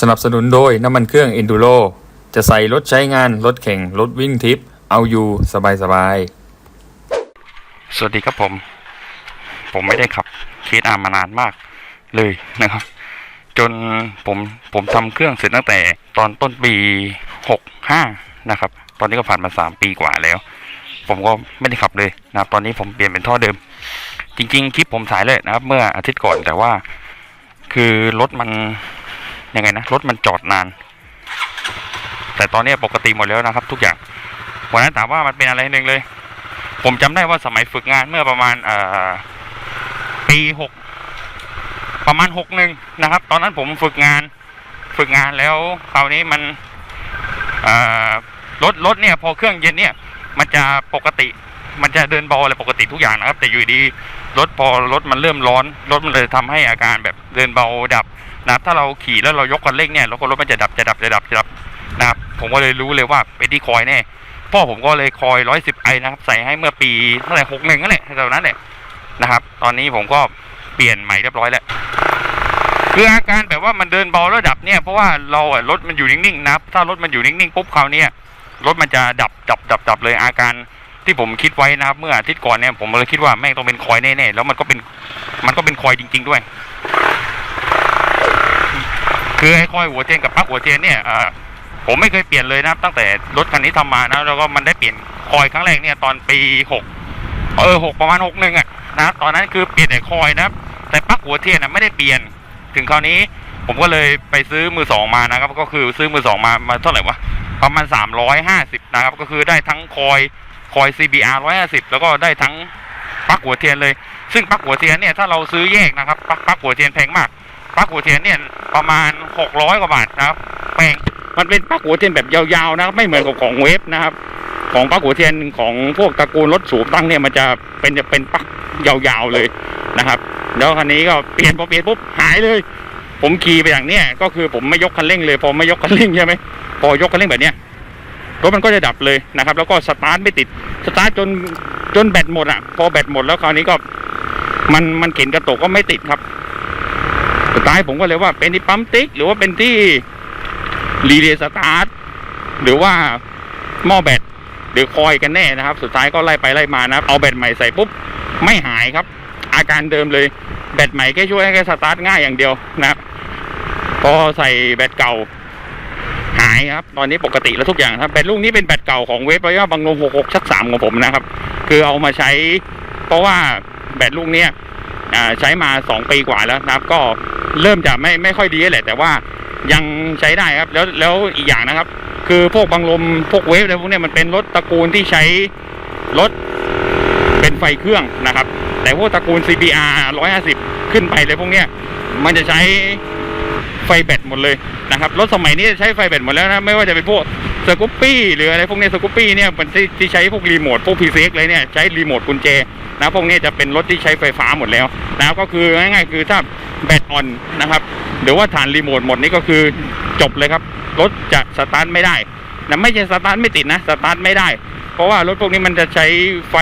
สนับสนุนโดยน้ำมันเครื่อง Enduro จะใส่รถใช้งาน รถแข่ง รถวิ่งทิป เอาอยู่สบายสบายสวัสดีครับผม ผมไม่ได้ขับเคสอาร์มานานมากเลยนะครับ จนผมผมทำเครื่องเสร็จตั้งแต่ตอนต้นปีหกห้านะครับ ตอนนี้ก็ผ่านมาสามปีกว่าแล้ว ผมก็ไม่ได้ขับเลยนะครับ ตอนนี้ผมเปลี่ยนเป็นท่อเดิม จริง ๆ คลิปผมสายเลยนะครับ เมื่ออาทิตย์ก่อนแต่ว่า คือรถมัน ยังไงนะรถมันจอดนาน แต่ตอนนี้ปกติหมดแล้วนะครับ ทุกอย่างวันนั้นถามว่ามันเป็นอะไรหนึ่งเลย ผมจำได้ว่าสมัยฝึกงานเมื่อประมาณเอ่อปีหกประมาณหกหนึ่งนะครับ ตอนนั้นผมฝึกงาน ฝึกงานแล้วคราวนี้มันรถรถเนี่ย พอเครื่องเย็นเนี่ย มันจะปกติ มันจะเดินเบาอะไรปกติทุกอย่างนะครับ แต่อยู่ดีรถพอรถมันเริ่มร้อน รถมันเลยทำให้อาการแบบเดินเบาดับ นะครับถ้าเราขี่แล้วเรายกคันเร่งเนี่ยแล้วก็รถมันจะดับจะดับจะดับจะดับนะครับผมก็เลยรู้เลยว่าเป็นที่คอยแน่พ่อผมก็เลยคอยร้อยสิบไอนะครับ ใส่ให้เมื่อปีเท่าไหร่หกหนึ่งนั่นแหละแถวนั้นแหละนะครับ ตอนนี้ผมก็เปลี่ยนใหม่เรียบร้อยแล้วคืออาการแบบว่ามันเดินเบาแล้วดับเนี่ยเพราะว่าเราอะรถมันอยู่นิ่งๆนะครับถ้ารถมันอยู่นิ่งๆปุ๊บคราวเนี้ยรถมันจะดับดับดับดับเลยอาการที่ผมคิดไว้นะครับ เมื่ออาทิตย์ก่อนเนี่ยผมเลยคิดว่าแม่งต้องเป็นคอยแน่ๆแล้วมันก็เป็นมันก็เป็นคอยจริง ๆด้วย คือไอ้คอยหัวเทียนกับปลั๊กหัวเทียนเนี่ยอผมไม่เคยเปลี่ยนเลยนะครับ ตั้งแต่รถคันนี้ทำมานะแล้วก็มันได้เปลี่ยนคอยครั้งแรกเนี่ยตอนปีหกเออหกประมาณหกหนึ่งอะนะครับตอนนั้นคือเปลี่ยนแต่คอยนะครับ แต่ปลั๊กหัวเทียนนะไม่ได้เปลี่ยน ถึงคราวนี้ผมก็เลยไปซื้อมือสองมานะครับ ก็คือซื้อมือสองมามาเท่าไหร่วะประมาณสามร้อยห้าสิบนะครับ ก็คือได้ทั้งคอยคอย CBR ร้อยห้าสิบแล้วก็ได้ทั้งปลั๊กหัวเทียนเลย ซึ่งปลั๊กหัวเทียนเนี่ยถ้าเราซื้อแยกนะครับปลั๊กปลั๊กหัวเทียนแพงมาก ปลั๊กหัวเทียนเนี่ยประมาณหกร้อยกว่าบาทนะครับแพงมันเป็นปลั๊กหัวเทียนแบบยาวๆนะครับไม่เหมือนกับของเวฟนะครับ ของปลั๊กหัวเทียนของพวกตระกูลรถสูบตั้งเนี่ยมันจะเป็นจะเป็นปลั๊กยาวๆเลยนะครับ แล้วคันนี้ก็เปลี่ยนพอเปลี่ยนปุ๊บหายเลย ผมขี่ไปอย่างเนี้ยก็คือผมไม่ยกคันเร่งเลยพอไม่ยกคันเร่งใช่ไหมพอยกคันเร่งแบบเนี้ยรถมันก็จะดับเลยนะครับ แล้วก็สตาร์ทไม่ติดสตาร์ทจนจนแบตหมดอะ พอแบตหมดแล้วคราวนี้ก็มันมันเข็นกระตุกก็ไม่ติดครับ สุดท้ายผมก็เลยว่าเป็นที่ปั๊มติ๊ก หรือว่าเป็นที่รีเลย์สตาร์ทหรือว่าหม้อแบตหรือคอยกันแน่นะครับ สุดท้ายก็ไล่ไปไล่มานะเอาแบตใหม่ใส่ปุ๊บไม่หายครับ อาการเดิมเลย แบตใหม่แค่ช่วยให้แค่สตาร์ทง่ายอย่างเดียวนะครับพอใส่แบตเก่าหายครับ ตอนนี้ปกติแล้วทุกอย่างครับแบตลูกนี้เป็นแบตเก่าของเวฟระยะบางลม66ชักสามของผมนะครับ คือเอามาใช้ เพราะว่าแบตลูกเนี้ยใช้มาสองปีกว่าแล้วนะครับ ก็ เริ่มจะไม่ไม่ค่อยดีแหละ แต่ว่ายังใช้ได้ครับ แล้วแล้วอีกอย่างนะครับ คือพวกบังลมพวกเวฟอะไรพวกเนี้ยมันเป็นรถตระกูลที่ใช้รถเป็นไฟเครื่องนะครับ แต่พวกตระกูล CBR 150 ขึ้นไปเลยพวกเนี้ยมันจะใช้ไฟแบตหมดเลยนะครับรถสมัยนี้ใช้ไฟแบตหมดแล้วนะไม่ว่าจะเป็นพวก สกูปปี้หรืออะไรพวกนี้สกูปปี้เนี่ยมันที่ที่ใช้พวกรีโมทพวกพีซีเอ็กเลยเนี่ยใช้รีโมทกุญแจนะพวกนี้จะเป็นรถที่ใช้ไฟฟ้าหมดแล้วนะก็คือง่ายๆคือถ้าแบตอ่อนนะครับหรือว่าฐานรีโมทหมดนี่ก็คือจบเลยครับ รถจะสตาร์ทไม่ได้นะไม่ใช่สตาร์ทไม่ติดนะสตาร์ทไม่ได้ เพราะว่ารถพวกนี้มันจะใช้ไฟ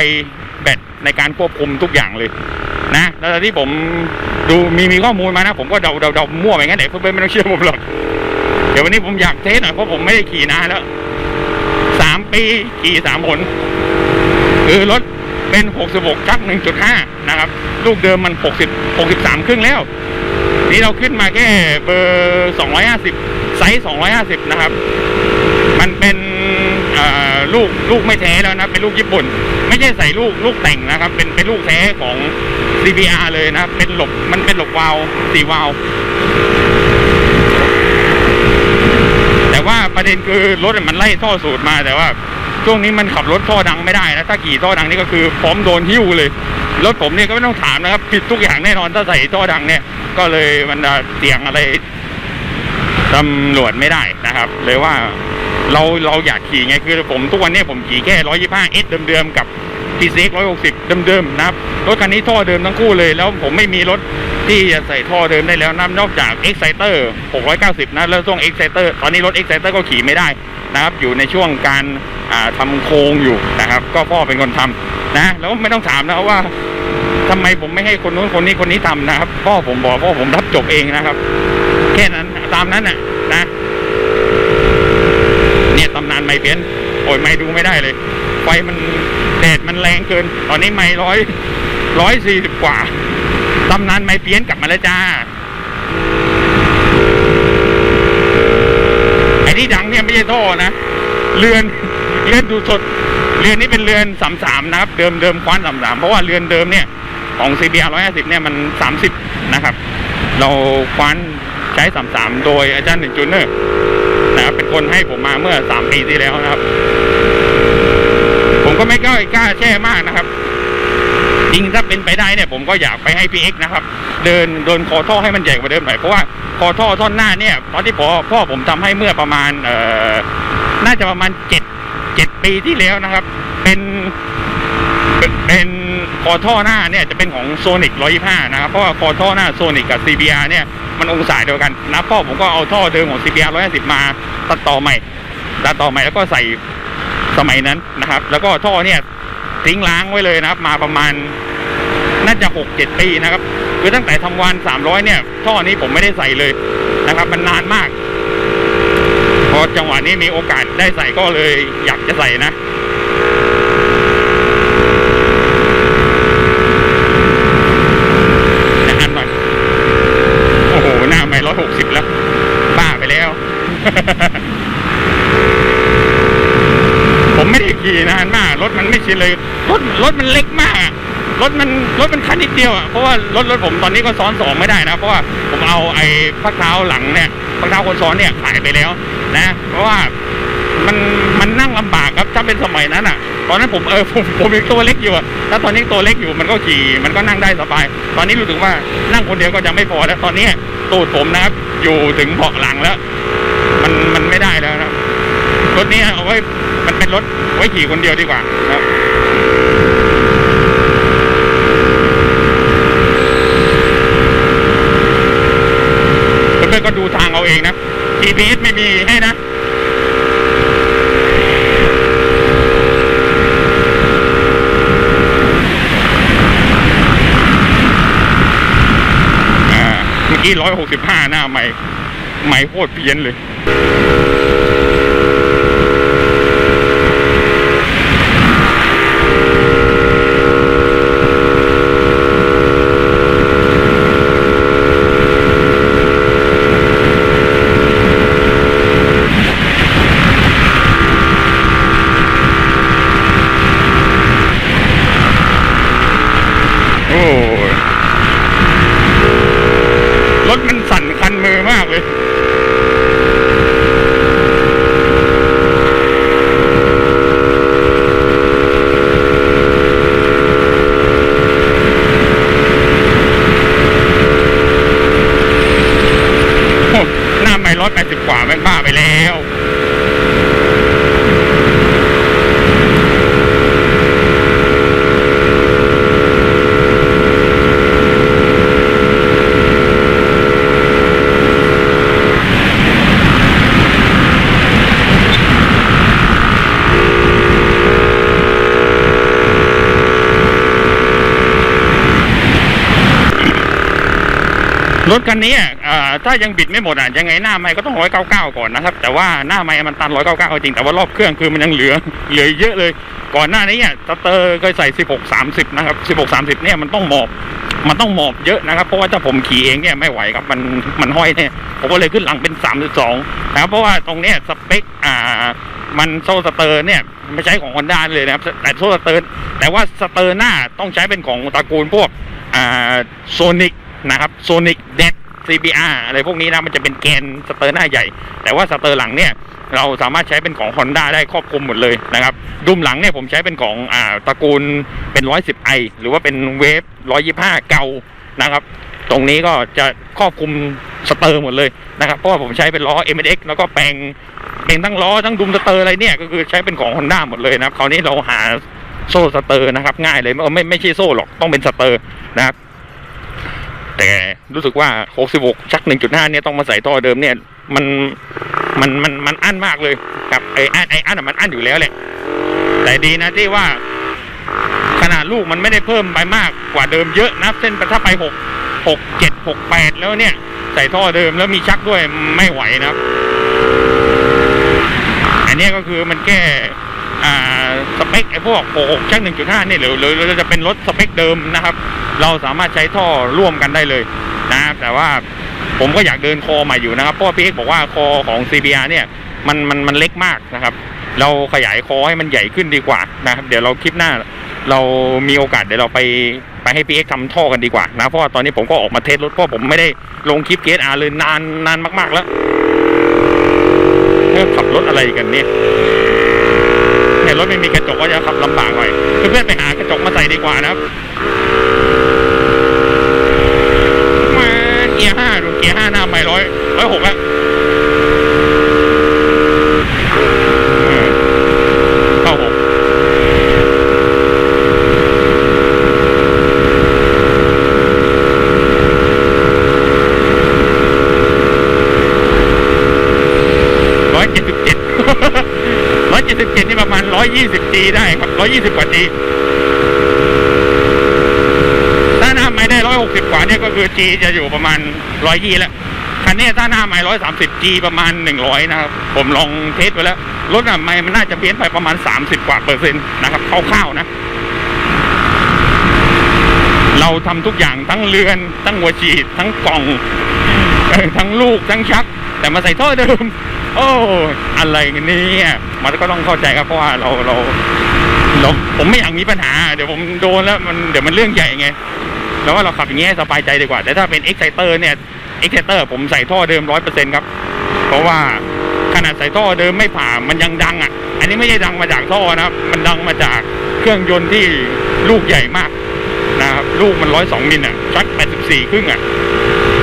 แบตในการควบคุมทุกอย่างเลยนะแล้วที่ผมดูมีมีข้อมูลมานะ ผมก็เดาเดาเดามั่วไปงั้นเดี๋ยวเพื่อนๆไม่ต้องเชื่อผมหรอก เดี๋ยววันนี้ผมอยากเทสหน่อยเพราะผมไม่ได้ขี่นานแล้วสามปีขี่สามผลคือรถเป็น66จัก1.5 นะครับ ลูกเดิมมัน 60 63 ครึ่งแล้ว นี่เราขึ้นมาแค่เบอร์ 250 ไซส์ 250 นะครับ มันเป็นลูกลูกไม่แท้แล้วนะ เป็นลูกญี่ปุ่น ไม่ใช่ใส่ลูกลูกแต่งนะครับ เป็นเป็นลูกแท้ของ CBR เลยนะ เป็นหลบมันเป็นหลบวาล์วสีวาล์ว แต่ ว่าประเด็นคือรถมันไล่ท่อสูตรมาแต่ว่า ช่วงนี้มันขับรถท่อดังไม่ได้นะถ้าขี่ท่อดังนี่ก็คือพร้อมโดนหิ้วเลยรถผมเนี่ยก็ไม่ต้องถามนะครับผิดทุกอย่างแน่นอนถ้าใส่ท่อดังเนี่ย ก็เลยมันเสี่ยงอะไรตำรวจไม่ได้นะครับ เลยว่าเราเราอยากขี่ไงคือผมทุกวันนี้ผมขี่แค่125เอสเดิมๆกับ p ี x 160 เดิมๆนะครับรถคันนี้ท่อเดิมทั้งคู่เลย แล้วผมไม่มีรถที่จะใส่ท่อเดิมได้แล้วนะนอกจาก Exciter 690 นะแล้วช่วง Exciter ตอนนี้รถ Exciter ก็ขี่ไม่ได้นะครับ อยู่ในช่วงการอ่าทำโครงอยู่นะครับ ก็พ่อเป็นคนทำนะแล้วไม่ต้องถามนะว่าทำไมผมไม่ให้คนนู้นคนนี้คนนี้ทำนะครับพ่อผมบอกพ่อผมรับจบเองนะครับ แค่นั้นตามนั้นน่ะนะ เนี่ยตำนานไม่เพี้ยนโอ้ยไม่ดูไม่ได้เลยไฟมัน แดดมันแรงเกิน ตอนนี้ไม่ร้อยร้อยสี่สิบกว่าตำนานไม่เพี้ยนกลับมาแล้วจ้า ไอ้ที่ดังเนี่ยไม่ใช่ท่อนะ เรือนเรือนดูสด เรือนนี้เป็นเรือนสามสามนะครับ เดิมเดิมคว้านสามสามเพราะว่าเรือนเดิมเนี่ยของ CBR 150 เนี่ยมันสามสิบนะครับ เราคว้านใช้สามสามโดยอาจารย์หนึ่งจูเนอร์นะครับเป็นคนให้ผมมาเมื่อสามปีที่แล้วนะครับ ก็ไม่กล้ากล้าแช่มากนะครับ จริงถ้าเป็นไปได้เนี่ยผมก็อยากไปให้พี่เอ็กนะครับ เดินเดินคอท่อให้มันใหญ่กว่าเดิมหน่อยเพราะว่าคอท่อท่อนหน้าเนี่ยตอนที่พ่อพ่อผมทำให้เมื่อประมาณเอ่อน่าจะประมาณเจ็ดเจ็ดปีที่แล้วนะครับ เป็นเป็นคอท่อหน้าเนี่ยจะเป็นของโซนิก125นะครับ เพราะว่าคอท่อหน้าโซนิกกับ CBR เนี่ยมันองศาเดียวกันนะพ่อผมก็เอาท่อเดิมของ CBR 150 มาตัดต่อใหม่ตัดต่อใหม่แล้วก็ใส่ สมัยนั้นนะครับ แล้วก็ท่อเนี่ยทิ้งล้างไว้เลยนะครับ มาประมาณน่าจะหกเจ็ดปีนะครับคือตั้งแต่ทำวันสามร้อยเนี่ย ท่อนี้ผมไม่ได้ใส่เลยนะครับ มันนานมาก พอจังหวะนี้มีโอกาสได้ใส่ก็เลยอยากจะใส่นะอันหน่อย โอ้โห หน้าไม่ร้อยหกสิบแล้ว บ้าไปแล้ว ผมไม่ได้ขี่นานมาก รถมันไม่ ชินเลยรถรถมันเล็กมากรถมันรถมันคันนิดเดียวอะเพราะว่ารถรถผมตอนนี้ก็ซ้อนสองไม่ได้นะเพราะว่าผมเอาไอ้พักเท้าหลังเนี่ยพักเท้าคนซ้อนเนี่ยขายไปแล้วนะ เพราะว่ามันมันนั่งลำบากครับถ้าเป็นสมัยนั้นอะ ตอนนั้นผมเออผมผมยังตัวเล็กอยู่อะถ้าตอนนี้ตัวเล็กอยู่มันก็ขี่มันก็นั่งได้สบาย ตอนนี้รู้สึกว่านั่งคนเดียวก็จะไม่พอแล้วตอนนี้ตูดผมนะครับ อยู่ถึงเบาะหลังแล้ว มันมันไม่ได้แล้วนะรถนี้เอาไว้ รถไว้ขี่คนเดียวดีกว่าครับเพื่อนๆก็ดูทางเอาเองนะ GPS ไม่มีให้นะเมื่อกี้ร้อยหกสิบห้าหน้าใหม่ ใหม่โคตรเพี้ยนเลย โอ้ยรถมันสั่นคันมือมากเลย โอ้หน้าไม่ร้อยแปดสิบกว่าแม่งบ้าไปแล้ว รถคันนี้ถ้ายังบิดไม่หมดอะยังไงหน้าไม้ก็ต้องร้อยเก้าเก้าก่อนนะครับ แต่ว่าหน้าไม้มันตันร้อยเก้าเก้าจริงแต่ว่ารอบเครื่องคือมันยังเหลือเหลือเยอะเลย ก่อนหน้านี้อะสเตอร์เคยใส่สิบหกสามสิบนะครับสิบหกสามสิบเนี่ยมันต้องหมอบมันต้องหมอบเยอะนะครับ เพราะว่าถ้าผมขี่เองเนี่ยไม่ไหวครับมันมันห้อยเนี่ยผมก็เลยขึ้นหลังเป็นสามสองนะครับเพราะว่าตรงเนี้ยสเปคอ่ามันโซ่สเตอร์เนี่ยไม่ใช้ของฮอนด้าเลยนะครับแต่โซ่สเตอร์แต่ว่าสเตอร์หน้าต้องใช้เป็นของตระกูลพวกอ่าโซนิก นะครับโซนิกเด CBR อะไรพวกนี้นะมันจะเป็นแกนสเตอร์หน้าใหญ่ แต่ว่าสเตอร์หลังเนี่ยเราสามารถใช้เป็นของ Honda ได้ครอบคลุมหมดเลยนะครับดุมหลังเนี่ยผมใช้เป็นของอ่าตระกูลเป็น 110i หรือว่าเป็นเวฟ125 เก่านะครับ ตรงนี้ก็จะครอบคลุมสเตอร์หมดเลยนะครับ เพราะว่าผมใช้เป็นล้อ MX แล้วก็แปลงแปลงทั้งล้อทั้งดุมสเตอร์อะไรเนี่ยก็คือใช้เป็นของ Honda หมดเลยนะครับคราวนี้เราหาโซ่สเตอร์นะครับง่ายเลยไม่ไม่ไม่ใช่โซ่หรอกต้องเป็นสเตอร์นะครับ แต่รู้สึกว่า 66 ชัก 1.5 เนี่ยต้องมาใส่ท่อเดิมเนี่ยมันมันมันมันอั้นมากเลยครับไอ้อั้นไอ้อั้นอะมันอั้นอยู่แล้วแหละแต่ดีนะที่ว่า ขนาดลูกมันไม่ได้เพิ่มไปมากกว่าเดิมเยอะนะเส้นถ้าไป6 6 7 6 8แล้วเนี่ย ใส่ท่อเดิมแล้วมีชักด้วยไม่ไหวนะครับ อันเนี้ยก็คือมันแก้อ่า สเปคไอ้พวก66ชัก1.5เนี่ยหรือหรือหรือเราจะเป็นรถสเปคเดิมนะครับ เราสามารถใช้ท่อร่วมกันได้เลยนะครับแต่ว่าผมก็อยากเดินคอใหม่อยู่นะครับเพราะว่าพี่เอกบอกว่าคอของ CBR เนี่ยมันมันมันเล็กมากนะครับ เราขยายคอให้มันใหญ่ขึ้นดีกว่านะครับเดี๋ยวเราคลิปหน้า เรามีโอกาสเดี๋ยวเราไปไปให้พี่เอ็กทำท่อกันดีกว่านะเพราะว่าตอนนี้ผมก็ออกมาเทสรถเพราะผมไม่ได้ลงคลิปเกสอาเลยนานนานมาก ๆแล้วขับรถอะไรกันเนี่ย รถไม่มีกระจกก็จะขับลำบากหน่อยเพื่อนๆไปหากระจกมาใส่ดีกว่านะครับ อยี่สิบกว่าจีถ้าหน้าไม้ได้ร้อยหกสิบกว่าเนี่ยก็คือจีจะอยู่ประมาณร้อยยี่แล้วคันนี้ถ้าหน้าไม้ร้อยสามสิบจีประมาณหนึ่งร้อยนะครับ ผมลองเทสไปแล้ว รถหน้าไม้มันน่าจะเปลี่ยนไปประมาณสามสิบกว่าเปอร์เซ็นต์นะครับเข้าๆนะเราทำทุกอย่างทั้งเรือน ทั้งหัวฉีด ทั้งกล่อง ทั้งลูก ทั้งชัก แต่มาใส่ท่อเดิม โอ้ อะไรเนี่ย มันก็ต้องเข้าใจครับ เพราะว่าเราเรา เราผมไม่อยากมีปัญหา เดี๋ยวผมโดนแล้วมันเดี๋ยวมันเรื่องใหญ่ไง แล้วว่าเราขับอย่างเงี้ยสบายใจดีกว่า แต่ถ้าเป็น Exciter เนี่ย Exciter ผมใส่ท่อเดิมร้อยเปอร์เซ็นต์ครับ เพราะว่าขนาดใส่ท่อเดิมไม่ผ่ามันยังดังอะ อันนี้ไม่ใช่ดังมาจากท่อนะครับ มันดังมาจากเครื่องยนต์ที่ลูกใหญ่มากนะครับลูกมันร้อยสองมิลอะชักแปดสิบสี่ครึ่งอะ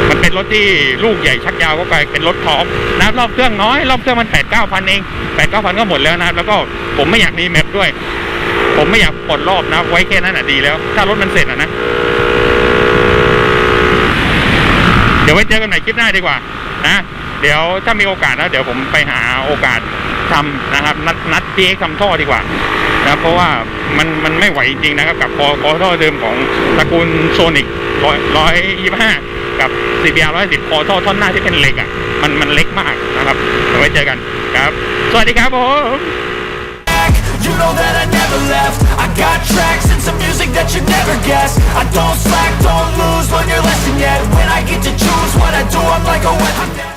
มันเป็นรถที่ลูกใหญ่ชักยาวก็กลายเป็นรถท็อปนะครับรอบเครื่องน้อยรอบเครื่องมันแปดเก้าพันเองแปดเก้าพันก็หมดแล้วนะครับแล้วก็ผมไม่อยากมีแมปด้วย ผมไม่อยากปลดรอบนะ ไว้แค่นั้นอะดีแล้ว ถ้ารถมันเสร็จอะนะ เดี๋ยวไว้เจอกันใหม่คลิปหน้าดีกว่า นะ เดี๋ยวถ้ามีโอกาสนะเดี๋ยวผมไปหาโอกาสทำนะครับ นัดนัดพีเอ็กทำท่อดีกว่านะเพราะว่ามันมันไม่ไหวจริงนะครับ กับคอคอท่อเดิมของตระกูลโซนิกร้อยร้อยยี่ห้ากับ CBR ร้อยสิบคอท่อท่อนหน้าที่เป็นเหล็กอะมันมันเล็กมากนะครับเดี๋ยวไว้เจอกันครับ สวัสดีครับผม You know that I never left. I got tracks and some music that you never guess. I don't slack, don't lose, learn your lesson yet. When I get to choose what I do, I'm like a weapon